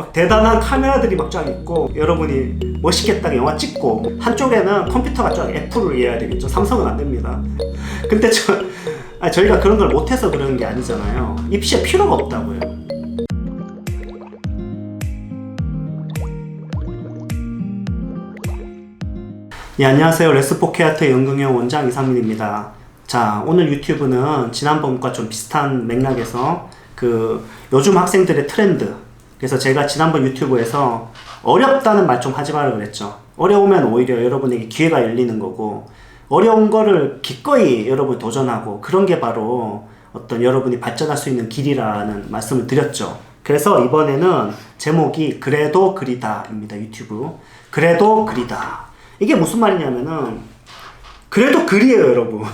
막 대단한 카메라들이 막 쫙 있고 여러분이 멋있게 딱 영화 찍고 한쪽에는 컴퓨터가 쫙 애플을 이해해야 되겠죠 삼성은 안 됩니다 근데 저 아니, 저희가 그런 걸 못해서 그러는 게 아니잖아요 입시에 필요가 없다고요 예, 안녕하세요. 레스포케아트 연극영 원장 이상민입니다. 자, 오늘 유튜브는 지난번과 좀 비슷한 맥락에서 그 요즘 학생들의 트렌드. 그래서 제가 지난번 유튜브에서 어렵다는 말 좀 하지 말라 그랬죠. 어려우면 오히려 여러분에게 기회가 열리는 거고, 어려운 거를 기꺼이 여러분 도전하고, 그런 게 바로 어떤 여러분이 발전할 수 있는 길이라는 말씀을 드렸죠. 그래서 이번에는 제목이 그래도 그리다입니다. 유튜브. 그래도 그리다. 이게 무슨 말이냐면은 그래도 글이에요, 여러분.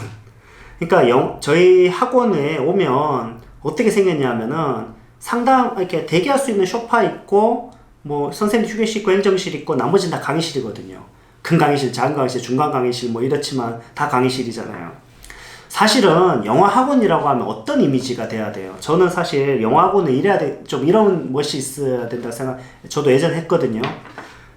그러니까 영, 저희 학원에 오면 어떻게 생겼냐면은 상당 이렇게 대기할 수 있는 소파 있고 뭐 선생님 휴게실 있고 행정실 있고 나머지는 다 강의실이거든요. 큰 강의실, 작은 강의실, 중간 강의실 뭐 이렇지만 다 강의실이잖아요. 사실은 영화 학원이라고 하면 어떤 이미지가 돼야 돼요? 저는 사실 영화 학원은 이래야 돼, 좀 이런 멋이 있어야 된다고 생각, 저도 예전에 했거든요.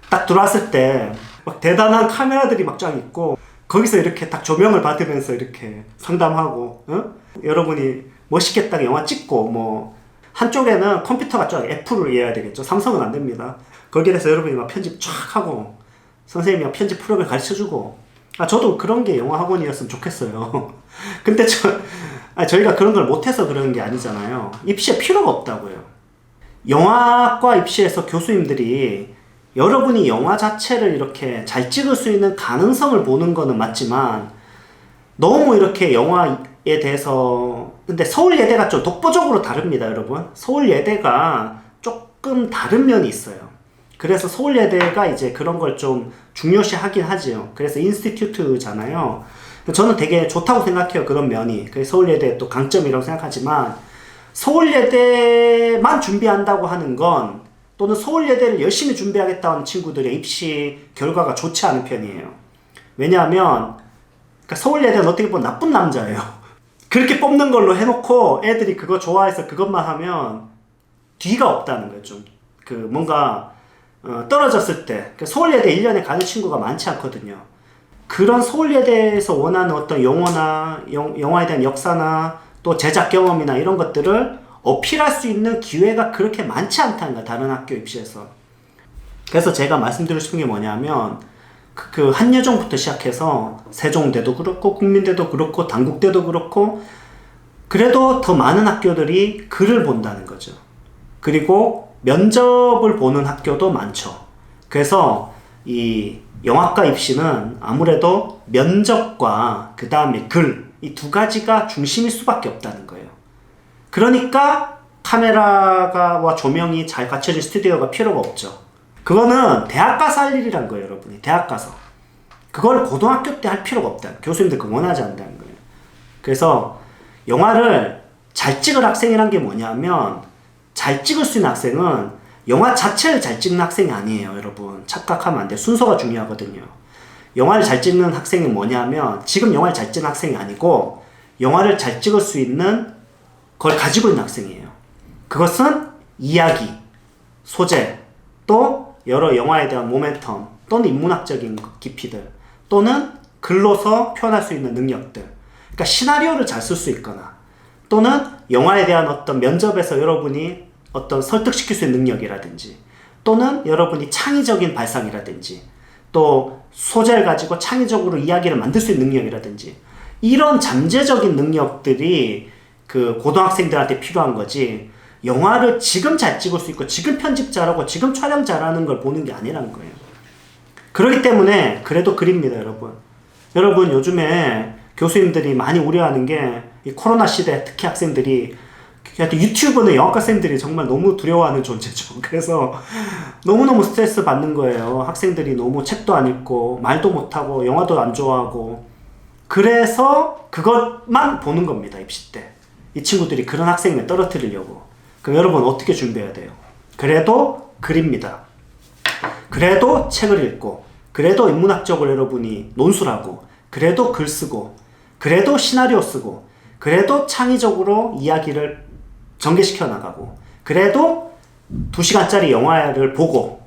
딱 들어왔을 때 막 대단한 카메라들이 막 쫙 있고 거기서 이렇게 딱 조명을 받으면서 이렇게 상담하고 어? 여러분이 멋있게 딱 영화 찍고 뭐 한쪽에는 컴퓨터가 쫙 애플을 이해해야 되겠죠. 삼성은 안 됩니다. 거기에 대해서 여러분이 막 편집 쫙 하고 선생님이 막 편집 프로그램 가르쳐주고. 아 저도 그런 게 영화 학원이었으면 좋겠어요. 근데 저 아, 저희가 그런 걸 못해서 그러는 게 아니잖아요. 입시에 필요가 없다고요. 영화과 입시에서 교수님들이 여러분이 영화 자체를 이렇게 잘 찍을 수 있는 가능성을 보는 거는 맞지만 너무 이렇게 영화에 대해서 근데 서울예대가 좀 독보적으로 다릅니다 여러분. 서울예대가 조금 다른 면이 있어요. 그래서 서울예대가 이제 그런 걸 좀 중요시 하긴 하지요. 그래서 인스티튜트잖아요. 저는 되게 좋다고 생각해요 그런 면이. 그래서 서울예대 또 강점이라고 생각하지만 서울예대만 준비한다고 하는 건 또는 서울예대를 열심히 준비하겠다는 친구들의 입시 결과가 좋지 않은 편이에요. 왜냐하면 그러니까 서울예대는 어떻게 보면 나쁜 남자예요. 그렇게 뽑는 걸로 해놓고 애들이 그거 좋아해서 그것만 하면 뒤가 없다는 거예요. 좀 그 뭔가 어, 떨어졌을 때 그러니까 서울예대 1년에 가는 친구가 많지 않거든요. 그런 서울예대에서 원하는 어떤 영어나 영, 영화에 대한 역사나 또 제작 경험이나 이런 것들을 어필할 수 있는 기회가 그렇게 많지 않다는 거야, 다른 학교 입시에서. 그래서 제가 말씀드리고 싶은 게 뭐냐면, 그, 그 한여정부터 시작해서 세종대도 그렇고, 국민대도 그렇고, 당국대도 그렇고, 그래도 더 많은 학교들이 글을 본다는 거죠. 그리고 면접을 보는 학교도 많죠. 그래서 이 영화과 입시는 아무래도 면접과 그 다음에 글, 이 두 가지가 중심일 수밖에 없다는 거예요. 그러니까 카메라가 조명이 잘 갖춰진 스튜디오가 필요가 없죠. 그거는 대학 가서 할 일이란 거예요, 여러분이. 대학 가서. 그걸 고등학교 때 할 필요가 없다. 교수님들 그 원하지 않는다는 거예요. 그래서 영화를 잘 찍을 학생이란 게 뭐냐면 잘 찍을 수 있는 학생은 영화 자체를 잘 찍는 학생이 아니에요, 여러분. 착각하면 안 돼. 순서가 중요하거든요. 영화를 잘 찍는 학생이 뭐냐면 지금 영화를 잘 찍는 학생이 아니고 영화를 잘 찍을 수 있는 그걸 가지고 있는 학생이에요. 그것은 이야기, 소재, 또 여러 영화에 대한 모멘텀, 또는 인문학적인 깊이들, 또는 글로서 표현할 수 있는 능력들. 그러니까 시나리오를 잘 쓸 수 있거나, 또는 영화에 대한 어떤 면접에서 여러분이 어떤 설득시킬 수 있는 능력이라든지, 또는 여러분이 창의적인 발상이라든지, 또 소재를 가지고 창의적으로 이야기를 만들 수 있는 능력이라든지, 이런 잠재적인 능력들이 그 고등학생들한테 필요한 거지 영화를 지금 잘 찍을 수 있고 지금 편집 잘하고 지금 촬영 잘하는 걸 보는 게 아니라는 거예요. 그렇기 때문에 그래도 그립니다, 여러분. 여러분 요즘에 교수님들이 많이 우려하는 게 이 코로나 시대 특히 학생들이 유튜브는 영화과생들이 정말 너무 두려워하는 존재죠. 그래서 너무너무 스트레스 받는 거예요. 학생들이 너무 책도 안 읽고 말도 못하고 영화도 안 좋아하고 그래서 그것만 보는 겁니다. 입시 때. 이 친구들이 그런 학생을 떨어뜨리려고. 그럼 여러분 어떻게 준비해야 돼요? 그래도 글입니다. 그래도 책을 읽고, 그래도 인문학적으로 여러분이 논술하고, 그래도 글 쓰고, 그래도 시나리오 쓰고, 그래도 창의적으로 이야기를 전개시켜 나가고, 그래도 2시간짜리 영화를 보고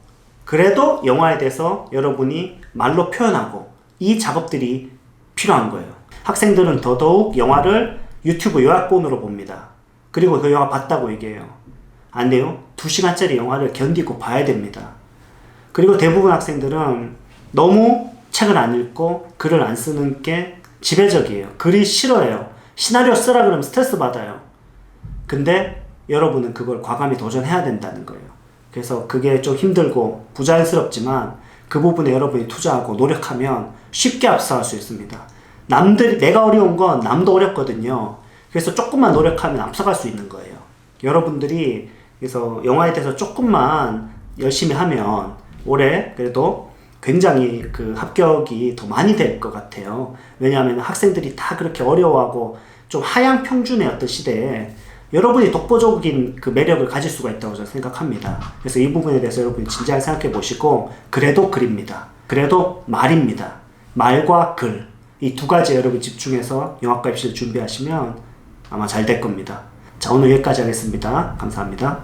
그래도 영화에 대해서 여러분이 말로 표현하고 이 작업들이 필요한 거예요. 학생들은 더더욱 영화를 유튜브 요약본으로 봅니다. 그리고 그 영화 봤다고 얘기해요. 안 돼요. 2시간짜리 영화를 견디고 봐야 됩니다. 그리고 대부분 학생들은 너무 책을 안 읽고 글을 안 쓰는 게 지배적이에요. 글이 싫어해요. 시나리오 쓰라 그러면 스트레스 받아요. 근데 여러분은 그걸 과감히 도전해야 된다는 거예요. 그래서 그게 좀 힘들고 부자연스럽지만 그 부분에 여러분이 투자하고 노력하면 쉽게 앞서갈 수 있습니다. 남들이 내가 어려운 건 남도 어렵거든요. 그래서 조금만 노력하면 앞서갈 수 있는 거예요. 여러분들이 그래서 영화에 대해서 조금만 열심히 하면 올해 그래도 굉장히 그 합격이 더 많이 될 것 같아요. 왜냐하면 학생들이 다 그렇게 어려워하고 좀 하향 평준의 어떤 시대에 여러분이 독보적인 그 매력을 가질 수가 있다고 저는 생각합니다. 그래서 이 부분에 대해서 여러분이 진지하게 생각해 보시고 그래도 글입니다. 그래도 말입니다. 말과 글. 이 두 가지에 여러분 집중해서 영화과 입시를 준비하시면 아마 잘 될 겁니다. 자, 오늘 여기까지 하겠습니다. 감사합니다.